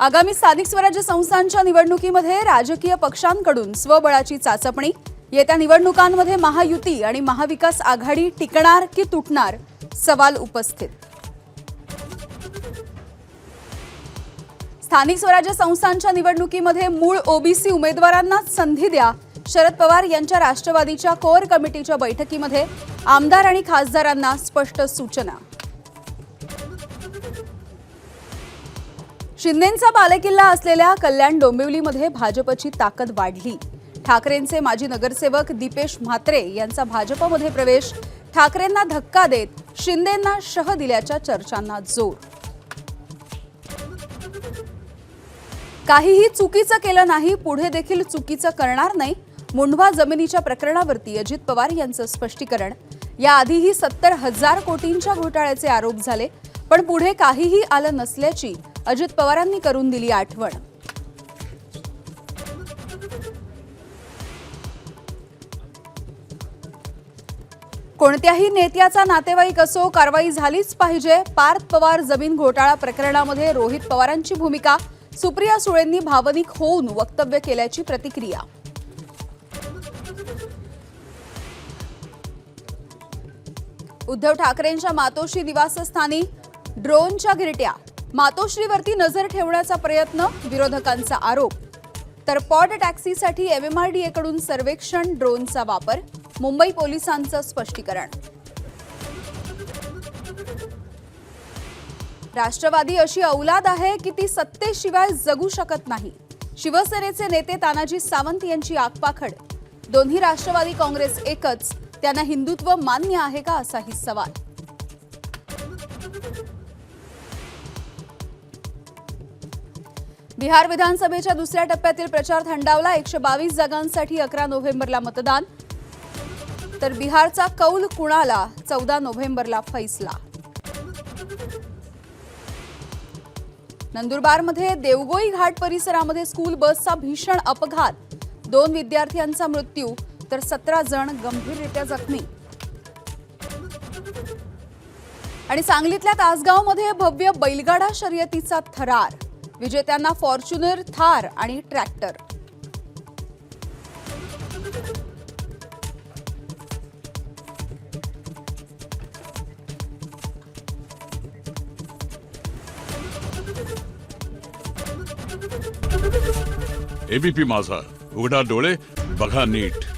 आगामी स्थानिक स्वराज्य संस्थांच्या निवडणुकीमध्ये राजकीय पक्षांकडून स्वबळाची चाचपणी. येत्या निवडणुकांमध्ये महायुती आणि महाविकास आघाडी टिकणार की तुटणार? सवाल उपस्थित. स्थानिक स्वराज्य संस्थांच्या निवडणुकीमध्ये मूळ ओबीसी उमेदवारांनाच संधी द्या. शरद पवार यांच्या राष्ट्रवादीच्या कोर कमिटीच्या बैठकीमध्ये आमदार आणि खासदारांना स्पष्ट सूचना. शिंदेंचा बालेकिल्ला असलेल्या कल्याण डोंबिवलीमध्ये भाजपची ताकद वाढली. ठाकरेंचे माजी नगरसेवक दीपेश म्हात्रे यांचा भाजपमध्ये प्रवेश. ठाकरेंना धक्का देत शिंदेंना शह दिल्याच्या चर्चांना जोर. काहीही चुकीचं केलं नाही पुढे देखील चुकीचं करणार नाही मुंढवा जमिनीच्या प्रकरणावरती अजित पवार यांचं स्पष्टीकरण. याआधीही सत्तर हजार कोटींच्या घोटाळ्याचे आरोप झाले पण पुढे काहीही आलं नसल्याची अजित पवारांनी करून दिली आठवण. कोणत्याही नेत्याचा नातेवाईक असो कारवाई झालीच पाहिजे. पार्थ पवार जमीन घोटाळा प्रकरणामध्ये रोहित पवारांची भूमिका सुप्रिया सुळेंनी भावनिक होऊन वक्तव्य केल्याची प्रतिक्रिया. उद्धव ठाकरेंच्या मातोश्री निवासस्थानी ड्रोनच्या गिरट्या. मातोश्रीवरती नजर ठेवण्याचा प्रयत्न विरोधकांचा आरोप. तर पॉड टॅक्सीसाठी एमएमआरडीएकडून सर्वेक्षण ड्रोनचा वापर मुंबई पोलिसांचं स्पष्टीकरण. राष्ट्रवादी अशी औलाद आहे की ती सत्तेशिवाय जगू शकत नाही. शिवसेनेचे नेते तानाजी सावंत यांची आगपाखड दोन्ही राष्ट्रवादी काँग्रेस एकच त्यांना हिंदुत्व मान्य आहे का असाही सवाल. बिहार विधानसभेच्या दुसऱ्या टप्प्यातील प्रचार थंडावला. एकशे बावीस जागांसाठी अकरा नोव्हेंबरला मतदान. तर बिहारचा कौल कुणाला? चौदा नोव्हेंबरला फैसला. नंदुरबारमध्ये देवगोई घाट परिसरामध्ये स्कूल बसचा भीषण अपघात. दोन विद्यार्थ्यांचा मृत्यू तर सतरा जण गंभीररित्या जखमी. आणि सांगलीतल्या तासगावमध्ये भव्य बैलगाडा शर्यतीचा थरार. विजेत्यांना फॉर्च्युनर थार आणि ट्रॅक्टर. एबीपी माझा. उघडा डोळे बघा नीट.